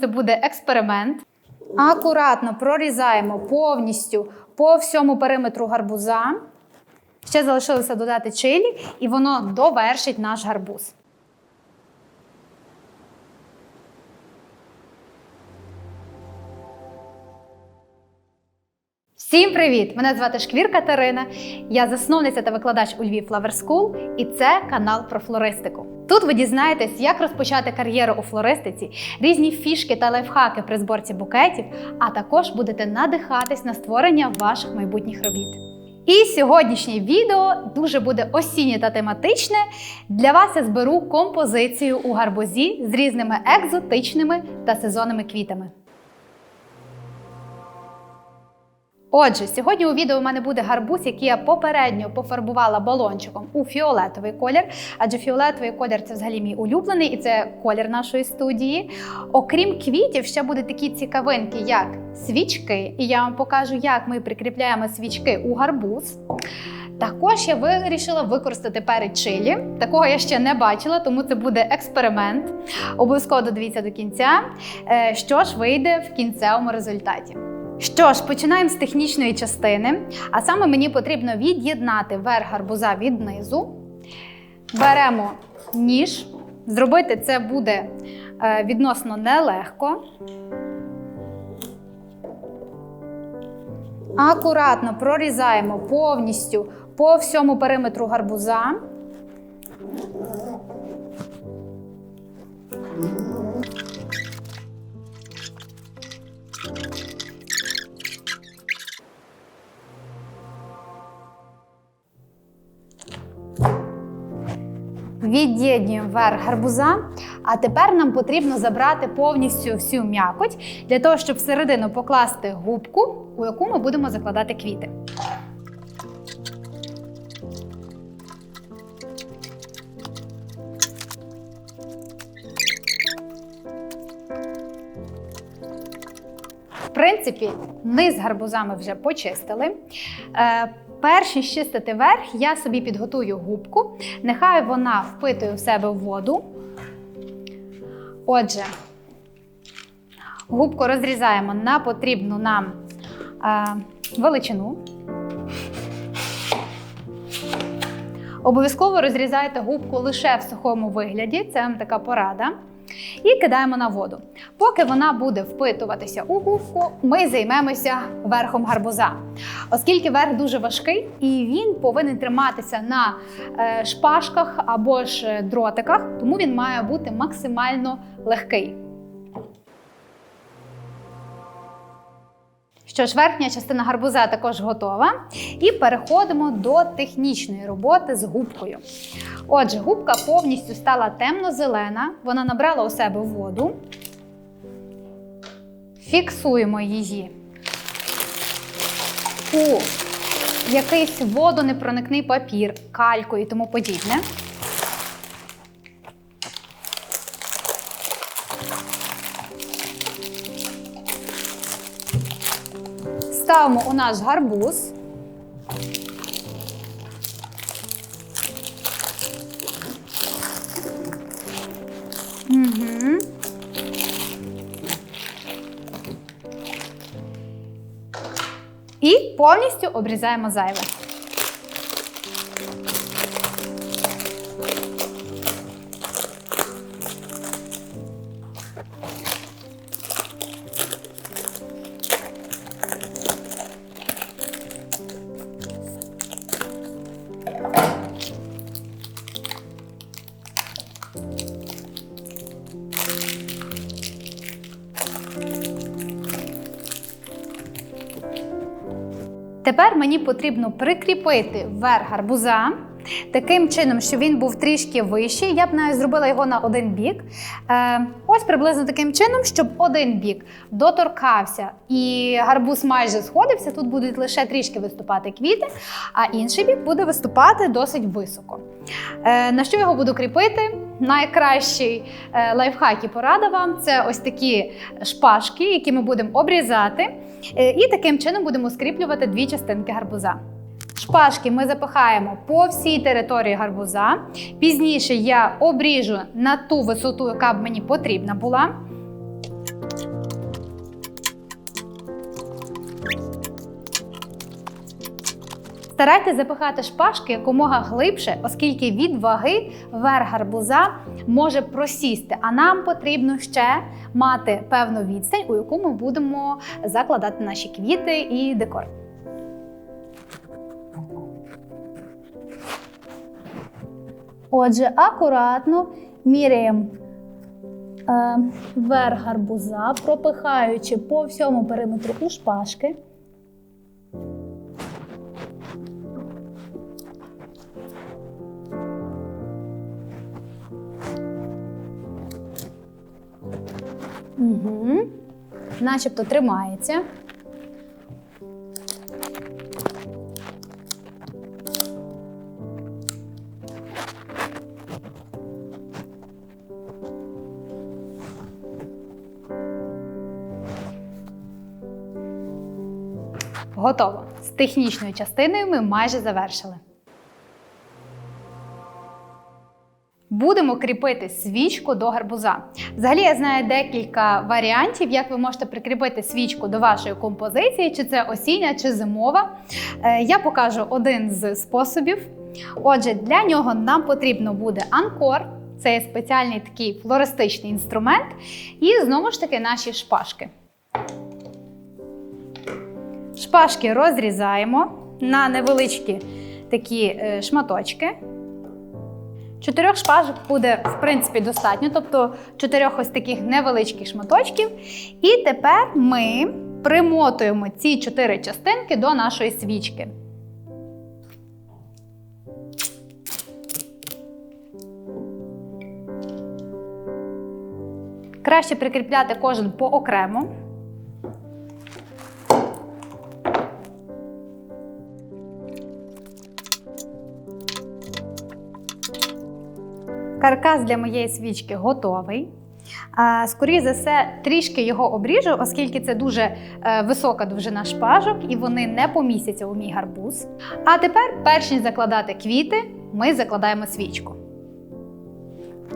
Це буде експеримент. Акуратно прорізаємо повністю по всьому периметру гарбуза. Ще залишилося додати чилі, і воно довершить наш гарбуз. Всім привіт! Мене звати Шквір Катерина. Я засновниця та викладач у Львів Flower School, і це канал про флористику. Тут ви дізнаєтесь, як розпочати кар'єру у флористиці, різні фішки та лайфхаки при зборці букетів, а також будете надихатись на створення ваших майбутніх робіт. І сьогоднішнє відео дуже буде осіннє та тематичне. Для вас я зберу композицію у гарбузі з різними екзотичними та сезонними квітами. Отже, сьогодні у відео у мене буде гарбуз, який я попередньо пофарбувала балончиком у фіолетовий колір, адже фіолетовий колір це взагалі мій улюблений, і це колір нашої студії. Окрім квітів, ще будуть такі цікавинки, як свічки, і я вам покажу, як ми прикріпляємо свічки у гарбуз. Також я вирішила використати перець чилі. Такого я ще не бачила, тому це буде експеримент. Обов'язково додивіться до кінця, е, що ж вийде в кінцевому результаті. Що ж, починаємо з технічної частини. А саме мені потрібно від'єднати верх гарбуза від низу. Беремо ніж. Зробити це буде е, відносно нелегко. Акуратно прорізаємо повністю по всьому периметру гарбуза. Від'єднуємо верх гарбуза. А тепер нам потрібно забрати повністю всю м'якоть для того, щоб всередину покласти губку, у яку ми будемо закладати квіти. В принципі, низ гарбуза ми вже почистили. Перш ніж чистити верх, я собі підготую губку. Нехай вона впитує в себе воду. Отже, губку розрізаємо на потрібну нам е, величину. Обов'язково розрізайте губку лише в сухому вигляді, це вам така порада. І кидаємо на воду. Поки вона буде впитуватися у губку, ми займемося верхом гарбуза. Оскільки верх дуже важкий і він повинен триматися на е, шпажках або ж дротиках, тому він має бути максимально легкий. Що ж, верхня частина гарбуза також готова. І переходимо до технічної роботи з губкою. Отже, губка повністю стала темно-зелена, вона набрала у себе воду. Фіксуємо її у якийсь водонепроникний папір, кальку і тому подібне. Ставимо у наш гарбуз. Повністю обрізаємо зайве. Тепер мені потрібно прикріпити верх гарбуза таким чином, щоб він був трішки вищий. Я б навіть зробила його на один бік. Е, ось приблизно таким чином, щоб один бік доторкався і гарбуз майже сходився. Тут будуть лише трішки виступати квіти, а інший бік буде виступати досить високо. Е, на що його буду кріпити? Найкращий е, лайфхак і порада вам це ось такі шпажки, які ми будемо обрізати. Е, І таким чином будемо скріплювати дві частинки гарбуза. Шпажки ми запихаємо по всій території гарбуза. Пізніше я обріжу на ту висоту, яка б мені потрібна була. Старайтесь запихати шпажки якомога глибше, оскільки від ваги верх гарбуза може просісти, а нам потрібно ще мати певну відстань, у яку ми будемо закладати наші квіти і декор. Отже, акуратно міряємо е, верх гарбуза, пропихаючи по всьому периметру у шпажки. Угу. Начебто тримається. Готово. З технічною частиною ми майже завершили. Будемо кріпити свічку до гарбуза. Взагалі, я знаю декілька варіантів, як ви можете прикріпити свічку до вашої композиції, чи це осіння, чи зимова. Е, Я покажу один з способів. Отже, для нього нам потрібно буде анкор. Це є спеціальний такий флористичний інструмент. І знову ж таки наші шпажки. Шпажки розрізаємо на невеличкі такі е, шматочки. Чотирьох шпажок буде, в принципі, достатньо, тобто чотирьох ось таких невеличких шматочків. І тепер ми примотуємо ці чотири частинки до нашої свічки. Краще прикріпляти кожен поокремо. Каркас для моєї свічки готовий. Скоріше за все, трішки його обріжу, оскільки це дуже е, висока довжина шпажок і вони не помістяться у мій гарбуз. А тепер, перш ніж закладати квіти, ми закладаємо свічку.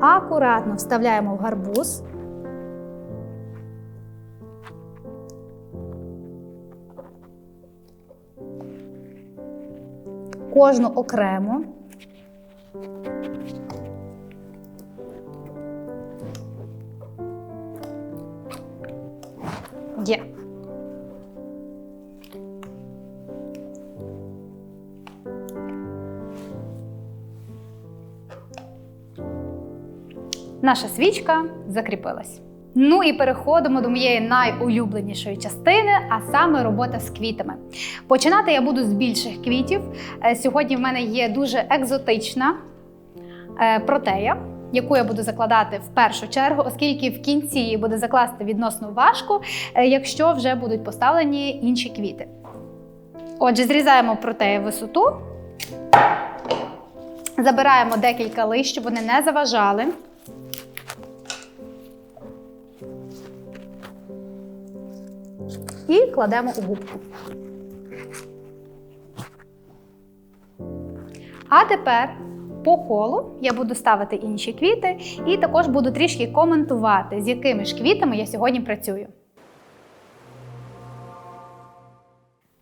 Акуратно вставляємо в гарбуз. Кожну окремо. Наша свічка закріпилась. Ну і переходимо до моєї найулюбленішої частини, а саме робота з квітами. Починати я буду з більших квітів. Е, Сьогодні в мене є дуже екзотична е, протея, яку я буду закладати в першу чергу, оскільки в кінці її буде закласти відносно важко, е, якщо вже будуть поставлені інші квіти. Отже, зрізаємо протею висоту, забираємо декілька лищ, щоб вони не заважали. І кладемо у губку. А тепер по колу я буду ставити інші квіти і також буду трішки коментувати, з якими ж квітами я сьогодні працюю.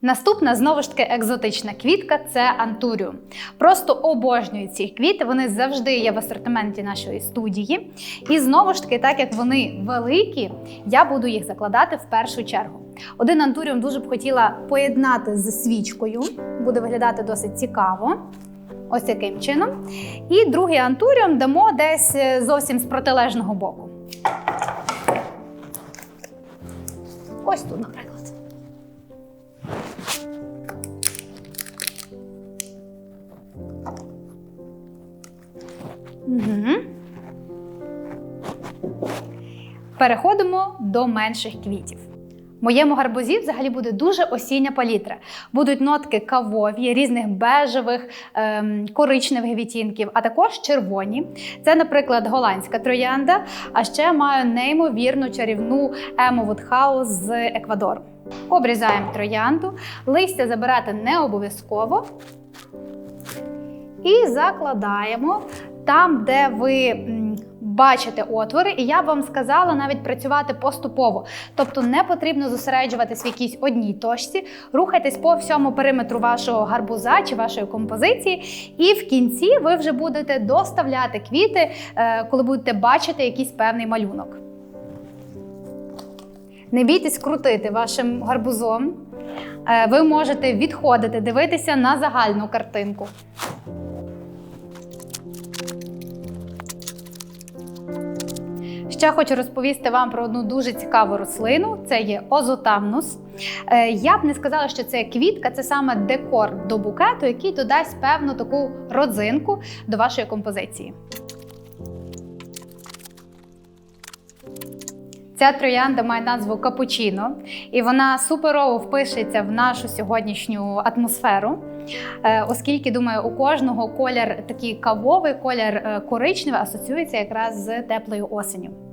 Наступна знову ж таки екзотична квітка це антуріум. Просто обожнюю ці квіти. Вони завжди є в асортименті нашої студії. І знову ж таки, так як вони великі, я буду їх закладати в першу чергу. Один антуріум дуже б хотіла поєднати з свічкою, буде виглядати досить цікаво. Ось таким чином. І другий антуріум дамо десь е, зовсім з протилежного боку. Ось тут, наприклад. Переходимо до менших квітів. Моєму гарбузі взагалі буде дуже осіння палітра. Будуть нотки кавові, різних бежевих, ем, коричневих відтінків, а також червоні. Це, наприклад, голландська троянда. А ще маю неймовірну чарівну Емо Вудхаус з Еквадору. Обрізаємо троянду, листя забирати не обов'язково. І закладаємо там, де ви бачити отвори, і я б вам сказала навіть працювати поступово. Тобто не потрібно зосереджуватись в якійсь одній точці, рухайтесь по всьому периметру вашого гарбуза чи вашої композиції, і в кінці ви вже будете доставляти квіти, е, коли будете бачити якийсь певний малюнок. Не бійтесь крутити вашим гарбузом. Е, Ви можете відходити, дивитися на загальну картинку. Ще хочу розповісти вам про одну дуже цікаву рослину. Це є озотамнус. Е, Я б не сказала, що це квітка, це саме декор до букету, який додасть певну таку родзинку до вашої композиції. Ця троянда має назву капучино, і вона суперово впишеться в нашу сьогоднішню атмосферу, Е, оскільки, думаю, у кожного колір такий кавовий, колір е, коричневий асоціюється якраз з теплою осенню.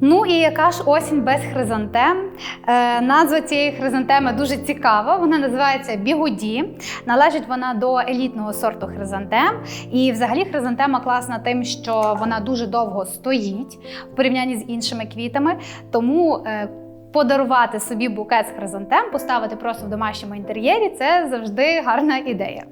Ну і яка ж осінь без хризантем? Е, назва цієї хризантеми дуже цікава. Вона називається бігуді. Належить вона до елітного сорту хризантем. І взагалі хризантема класна тим, що вона дуже довго стоїть в порівнянні з іншими квітами. Тому е, подарувати собі букет з хризантем, поставити просто в домашньому інтер'єрі це завжди гарна ідея.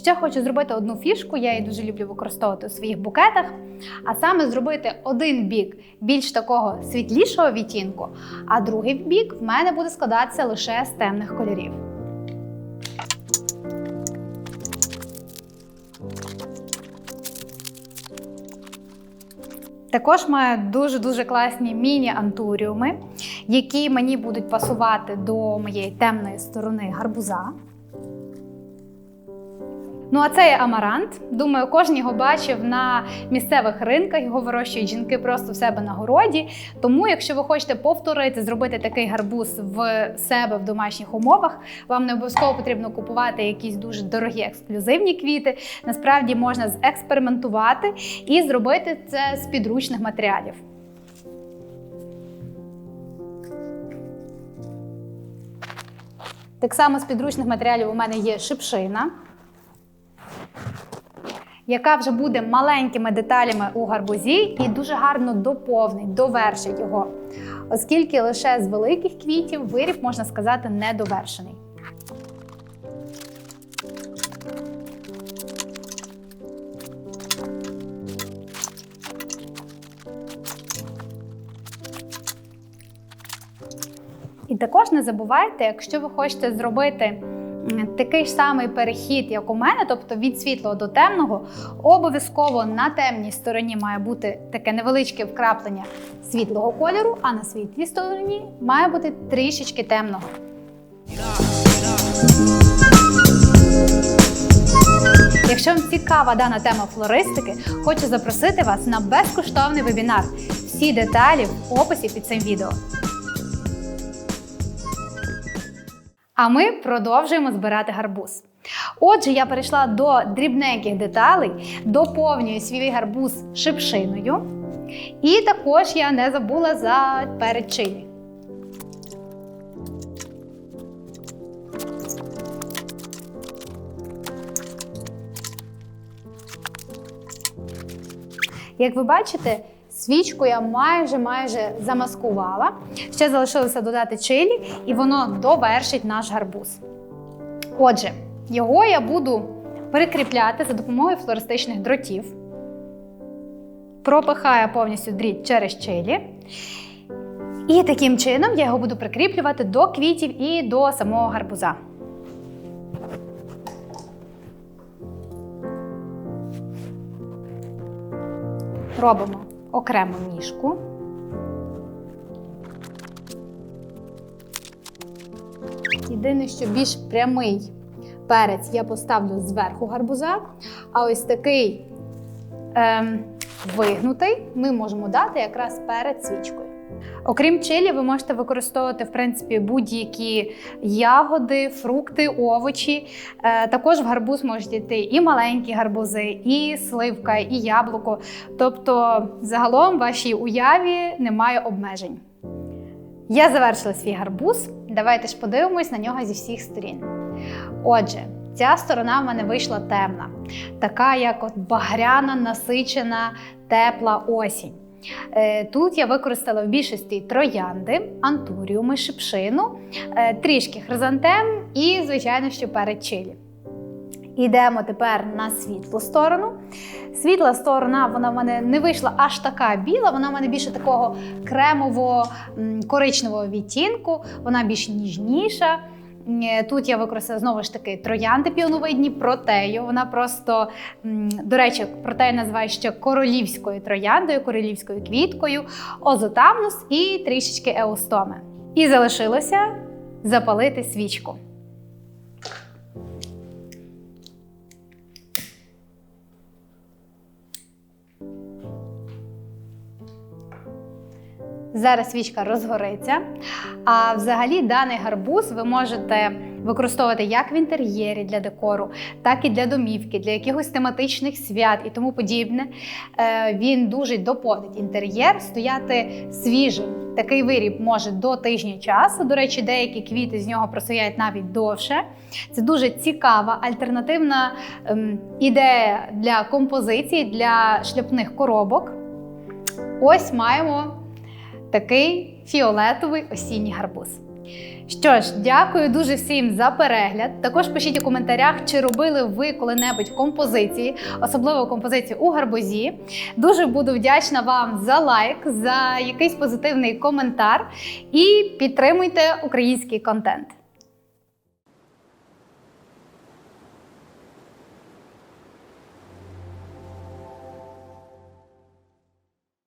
Ще хочу зробити одну фішку, я її дуже люблю використовувати у своїх букетах. А саме зробити один бік більш такого світлішого відтінку, а другий бік в мене буде складатися лише з темних кольорів. Також маю дуже-дуже класні міні-антуріуми, які мені будуть пасувати до моєї темної сторони гарбуза. Ну, а це є амарант. Думаю, кожен його бачив на місцевих ринках. Його вирощують жінки просто в себе на городі. Тому, якщо ви хочете повторити, зробити такий гарбуз в себе в домашніх умовах, вам не обов'язково потрібно купувати якісь дуже дорогі ексклюзивні квіти. Насправді можна зекспериментувати і зробити це з підручних матеріалів. Так само з підручних матеріалів у мене є шипшина яка вже буде маленькими деталями у гарбузі і дуже гарно доповнить, довершить його, оскільки лише з великих квітів виріб, можна сказати, недовершений. І також не забувайте, якщо ви хочете зробити такий ж самий перехід, як у мене, тобто від світлого до темного, обов'язково на темній стороні має бути таке невеличке вкраплення світлого кольору, а на світлій стороні має бути трішечки темного. Якщо вам цікава дана тема флористики, хочу запросити вас на безкоштовний вебінар. Всі деталі в описі під цим відео. А ми продовжуємо збирати гарбуз. Отже, я перейшла до дрібненьких деталей, доповнюю свій гарбуз шипшиною. І також я не забула за перед. Як ви бачите, Свічку я майже майже замаскувала. Ще залишилося додати чилі, і воно довершить наш гарбуз. Отже, його я буду прикріпляти за допомогою флористичних дротів. Пропихаю повністю дріт через чилі. І таким чином я його буду прикріплювати до квітів і до самого гарбуза. Робимо окрему ніжку. Єдине, що більш прямий перець я поставлю зверху гарбуза, а ось такий ем, вигнутий ми можемо дати якраз перед свічкою. Окрім чилі, ви можете використовувати в принципі будь-які ягоди, фрукти, овочі. Е, також в гарбуз можуть йти і маленькі гарбузи, і сливка, і яблуко. Тобто, загалом в вашій уяві немає обмежень. Я завершила свій гарбуз. Давайте ж подивимось на нього зі всіх сторін. Отже, ця сторона в мене вийшла темна, така як от багряна, насичена, тепла осінь. Е, Тут я використала в більшості троянди, антуріуми, шипшину, е, трішки хризантем і, звичайно, що перед чилі. Йдемо тепер на світлу сторону. Світла сторона, вона в мене не вийшла аж така біла, вона в мене більше такого кремово-коричневого відтінку, вона більш ніжніша. Е, Тут я використала знову ж таки троянди піоновидні, протею. Вона просто, до речі, протею називають ще королівською трояндою, королівською квіткою, озотамнус і трішечки еустоми. І залишилося запалити свічку. Зараз свічка розгориться. А взагалі даний гарбуз ви можете використовувати як в інтер'єрі для декору, так і для домівки, для якихось тематичних свят і тому подібне. Е, Він дуже доповнить інтер'єр, стояти свіжим. Такий виріб може до тижня часу. До речі, деякі квіти з нього простоять навіть довше. Це дуже цікава альтернативна ем, ідея для композиції, для шляпних коробок. Ось маємо такий фіолетовий осінній гарбуз. Що ж, дякую дуже всім за перегляд. Також пишіть у коментарях, чи робили ви коли-небудь композиції, особливо композиції у гарбузі. Дуже буду вдячна вам за лайк, за якийсь позитивний коментар і підтримуйте український контент.